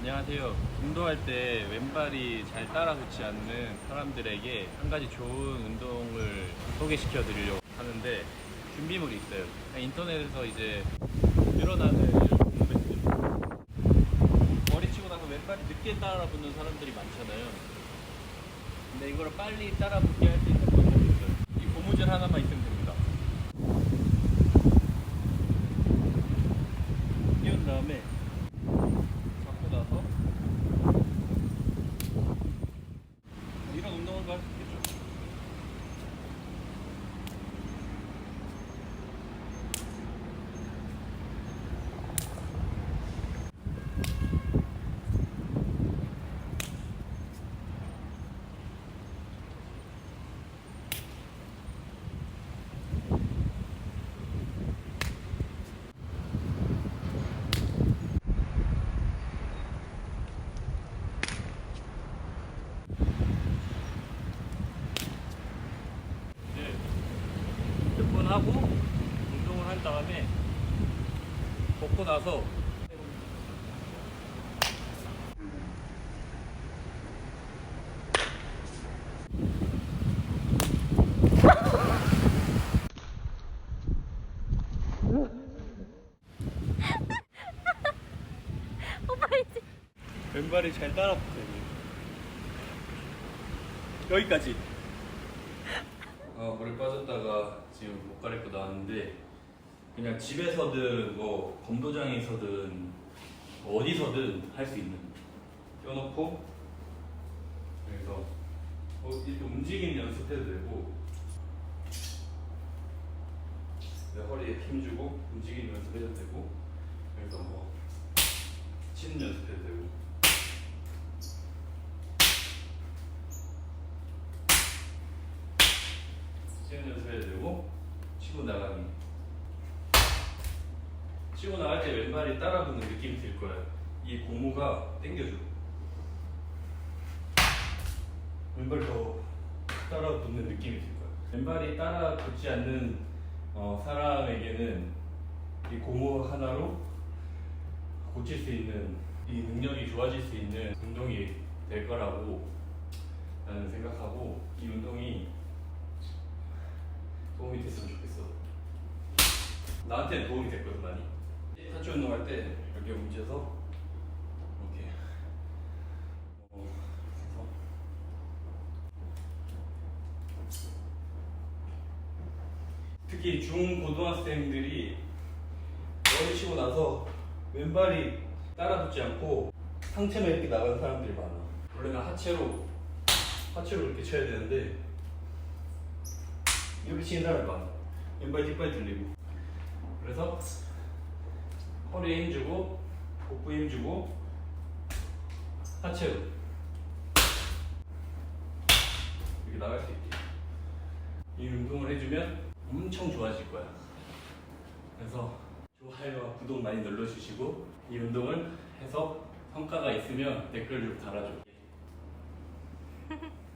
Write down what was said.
안녕하세요. 운동할 때 왼발이 잘 따라붙지 않는 사람들에게 한 가지 좋은 운동을 소개시켜 드리려고 하는데 준비물이 있어요. 인터넷에서 이제 늘어나는. 머리 치고 나서 왼발이 늦게 따라붙는 사람들이 많잖아요. 근데 이거를 빨리 따라붙게 할 수 있는 방법이 있어요. 이 고무줄 하나만 있으면 됩니다. 끼운 다음에 잡고 나서 이런 운동을 할 수 있겠죠. 이제 몇 번 하고 운동을 한 다음에 걷고 나서 왼발이 잘 따라 붙어요. 여기까지. 어, 물에 빠졌다가 지금 못 갈아입고 나왔는데 그냥 집에서든 뭐 검도장에서든 뭐 어디서든 할 수 있는 껴놓고 그래서 뭐 이렇게 움직임 연습해도 되고 내 허리에 힘주고 움직임 연습해도 되고 그래서 뭐 치는 연습해도 되고 치는 연습해도 되고 치고 나가기. 치고 나갈 때 왼발이 따라 붙는 느낌이 들 거야. 이 고무가 당겨줘. 왼발이 더 따라 붙는 느낌이 들 거야. 왼발이 따라 붙지 않는 어, 사람에게는 이 고무 하나로 고칠 수 있는 이 능력이 좋아질 수 있는 운동이 될 거라고 나는 생각하고 이 운동이 도움이 됐으면 좋겠어. 나한테는 도움이 됐거든 많이. 하체 운동할 때 이렇게 뭉쳐서 이렇게 어, 특히 중 고등학생들이 머리 치고 나서 왼발이 따라붙지 않고 상체만 이렇게 나가는 사람들이 많아. 원래는 하체로 하체로 이렇게 쳐야 되는데 이렇게 치는 사람이 많아. 왼발 뒷발 들리고. 그래서 허리에 힘주고 복부에 힘주고 하체로 이렇게 나갈 수 있게 이 운동을 해주면 엄청 좋아질 거야. 그래서 좋아요와 구독 많이 눌러주시고 이 운동을 해서 성과가 있으면 댓글 좀 달아줘.